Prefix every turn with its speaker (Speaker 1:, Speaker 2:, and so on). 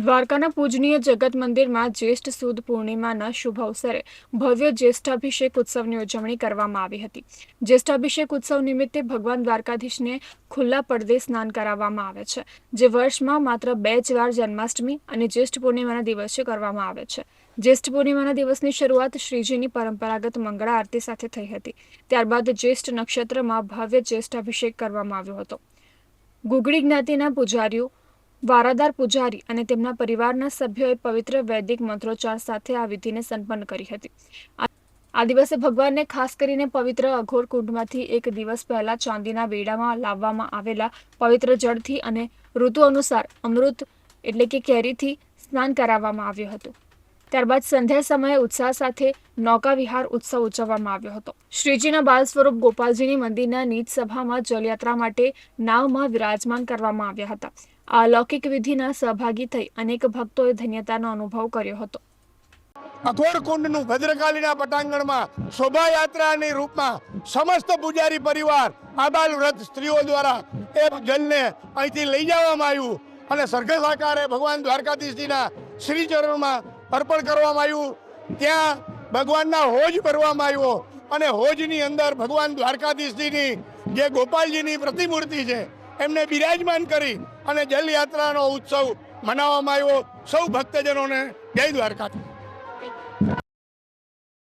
Speaker 1: દ્વારકાના પૂજનીય જગત મંદિરમાં જ્યેષ્ઠ સુદ પૂર્ણિમાના શુભ અવસરે ભવ્ય જ્યેષ્ઠાભિષેક ઉત્સવની ઉજવણી કરવામાં આવી હતી. જ્યેષ્ઠાભિષેક ઉત્સવ નિમિત્તે ભગવાન દ્વારકાધીશને ખુલ્લા પડદે સ્નાન કરાવવામાં આવે છે, જે વર્ષમાં માત્ર બે જ વાર જન્માષ્ટમી અને જ્યેષ્ઠ પૂર્ણિમાના દિવસે કરવામાં આવે છે. જ્યેષ્ઠ પૂર્ણિમાના દિવસની શરૂઆત શ્રીજીની પરંપરાગત મંગળા આરતી સાથે થઈ હતી. ત્યારબાદ જ્યેષ્ઠ નક્ષત્રમાં ભવ્ય જ્યેષ્ઠાભિષેક કરવામાં આવ્યો હતો. ગુગળી જ્ઞાતિના પૂજારીઓ વારાદાર પૂજારી અને તેમના પરિવારના સભ્યોએ પવિત્ર વૈદિક મંત્રોચ્ચાર સાથે આ વિધિને સંપન્ન કરી હતી. આ- દિવસે ભગવાનને ખાસ કરીને પવિત્ર અઘોર કુંડમાંથી એક દિવસ પહેલા ચાંદીના બેડામાં લાવવામાં આવેલા પવિત્ર જળથી અને ઋતુ અનુસાર અમૃત એટલે કે કેરીથી સ્નાન કરાવવામાં આવ્યું હતું. ત્યારબાદ સંધ્યા સમયે ઉત્સાહ સાથે નૌકા વિહાર ઉત્સવ ઉજવવામાં આવ્યો હતો. શ્રીજીના બાલ સ્વરૂપ ગોપાલજીની મંદિરના નીચ સભામાં જલયાત્રા માટે નાવમાં વિરાજમાન કરવામાં આવ્યા હતા. આ અલૌકિક વિધિના સહભાગી થઈ અનેક ભક્તોએ ધન્યતાનો અનુભવ કર્યો હતો.
Speaker 2: અઘોરકુંડનું ભદ્રકાલીના પટાંગણમાં શોભાયાત્રાની રૂપમાં સમસ્ત પૂજારી પરિવાર આબાલ વ્રત સ્ત્રીઓ દ્વારા એ જલને અહીંથી લઈ જવામાં આવ્યું અને સરઘસ આકારે ભગવાન દ્વારકાધીશજીના શ્રીચરણમાં અર્પણ કરવામાં આવ્યું. ત્યાં ભગવાનના હોજ ભરવામાં આવ્યો અને હોજની અંદર ભગવાન દ્વારકાધીશજીની જે ગોપાલજીની પ્રતિમૂર્તિ છે એમને બિરાજમાન કરી અને જલયાત્રાનો ઉત્સવ મનાવવામાં આવ્યો. સૌ ભક્તજનોને જય દ્વારકાધીશ.